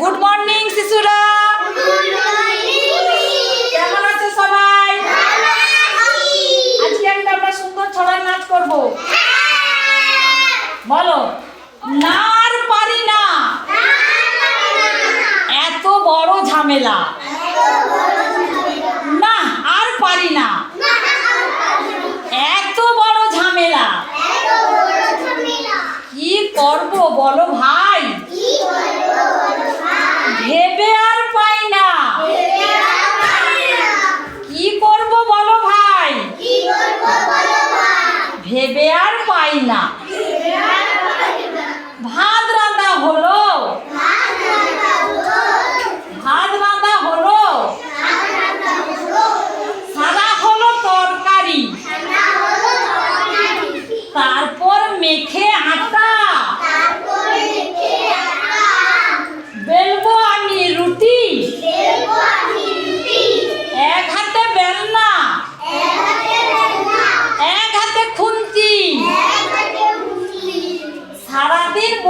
Good morning শিশুরা কেমন আছো সবাই? আজকে একটা আমরা সুন্দর ছড়ার নাচ করব। বলো, না আর পারি না। এত বড় ঝামেলা। না আর পারি না। এত বড় ঝামেলা। কি করব বলো ভাই? পাই না। ভাত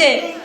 হয়েছে